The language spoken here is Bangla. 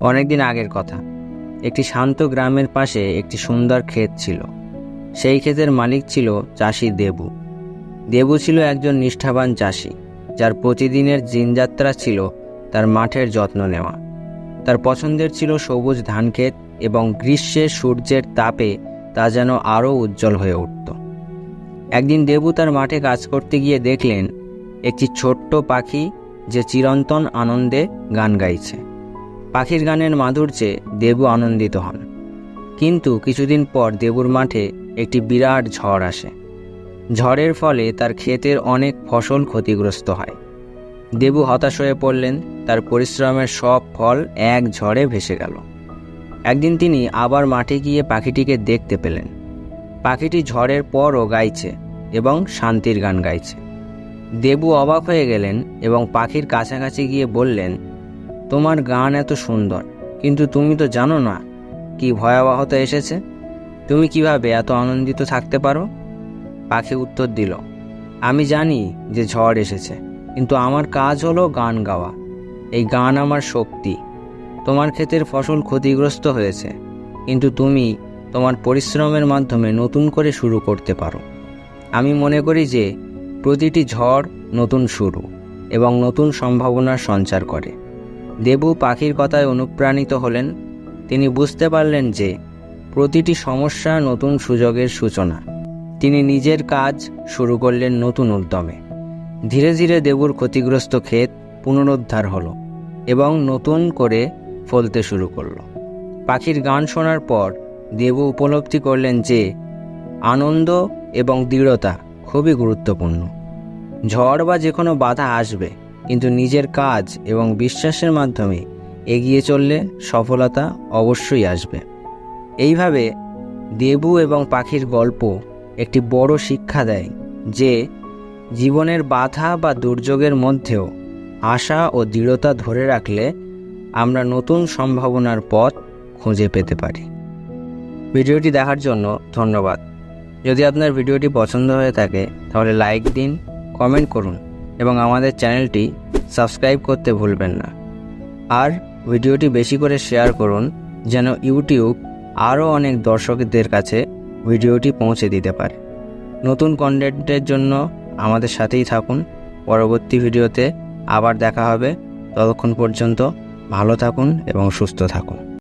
অনেকদিন আগের কথা। একটি শান্ত গ্রামের পাশে একটি সুন্দর ক্ষেত ছিল। সেই ক্ষেতের মালিক ছিল চাষি দেবু। দেবু ছিল একজন নিষ্ঠাবান চাষি, যার প্রতিদিনের দিনযাত্রা ছিল তার মাঠের যত্ন নেওয়া। তার পছন্দের ছিল সবুজ ধানক্ষেত এবং গ্রীষ্মে সূর্যের তাপে তা যেন আরও উজ্জ্বল হয়ে উঠত। একদিন দেবু তার মাঠে কাজ করতে গিয়ে দেখলেন, একটি ছোট্ট পাখি যে চিরন্তন আনন্দে গান গাইছে। পাখির গানের মাধুর্যে দেবু আনন্দিত হন। কিন্তু কিছুদিন পর দেবুর মাঠে একটি বিরাট ঝড় আসে। ঝড়ের ফলে তার ক্ষেতের অনেক ফসল ক্ষতিগ্রস্ত হয়। দেবু হতাশ হয়ে পড়লেন, তার পরিশ্রমের সব ফল এক ঝড়ে ভেসে গেল। একদিন তিনি আবার মাঠে গিয়ে পাখিটিকে দেখতে পেলেন। পাখিটি ঝড়ের পরও গাইছে এবং শান্তির গান গাইছে। দেবু অবাক হয়ে গেলেন এবং পাখির কাছাকাছি গিয়ে বললেন তোমার গান এত সুন্দর, কিন্তু তুমি তো জানো না কি ভয়াবহতা এসেছে। তুমি কীভাবে এত আনন্দিত থাকতে পারো? পাখি উত্তর দিল, আমি জানি যে ঝড় এসেছে, কিন্তু আমার কাজ হলো গান গাওয়া। এই গান আমার শক্তি। তোমার ক্ষেতের ফসল ক্ষতিগ্রস্ত হয়েছে, কিন্তু তুমি তোমার পরিশ্রমের মাধ্যমে নতুন করে শুরু করতে পারো। আমি মনে করি যে প্রতিটি ঝড় নতুন শুরু এবং নতুন সম্ভাবনার সঞ্চার করে। দেবু পাখির কথায় অনুপ্রাণিত হলেন। তিনি বুঝতে পারলেন যে প্রতিটি সমস্যা নতুন সুযোগের সূচনা। তিনি নিজের কাজ শুরু করলেন নতুন উদ্যমে। ধীরে ধীরে দেবুর ক্ষতিগ্রস্ত ক্ষেত পুনরুদ্ধার হলো এবং নতুন করে ফলতে শুরু করল। পাখির গান শোনার পর দেবু উপলব্ধি করলেন যে আনন্দ এবং দৃঢ়তা খুবই গুরুত্বপূর্ণ। ঝড় বা যে কোনো বাধা আসবে কিন্তু নিজের কাজ এবং বিশ্বাসের মাধ্যমে এগিয়ে চললে সফলতা অবশ্যই আসবে। এইভাবে দেবু এবং পাখির গল্প একটি বড় শিক্ষা দেয় যে জীবনের বাধা বা দুর্যোগের মধ্যেও আশা ও দৃঢ়তা ধরে রাখলে আমরা নতুন সম্ভাবনার পথ খুঁজে পেতে পারি। ভিডিওটি দেখার জন্য ধন্যবাদ। যদি আপনার ভিডিওটি পছন্দ হয়ে থাকে, তাহলে লাইক দিন, কমেন্ট করুন এবং আমাদের চ্যানেলটি সাবস্ক্রাইব করতে ভুলবেন না। আর ভিডিওটি বেশি করে শেয়ার করুন, যেন ইউটিউব আরও অনেক দর্শকদের কাছে ভিডিওটি পৌঁছে দিতে পারে। নতুন কন্টেন্টের জন্য আমাদের সাথেই থাকুন। পরবর্তী ভিডিওতে আবার দেখা হবে। ততক্ষণ পর্যন্ত ভালো থাকুন এবং সুস্থ থাকুন।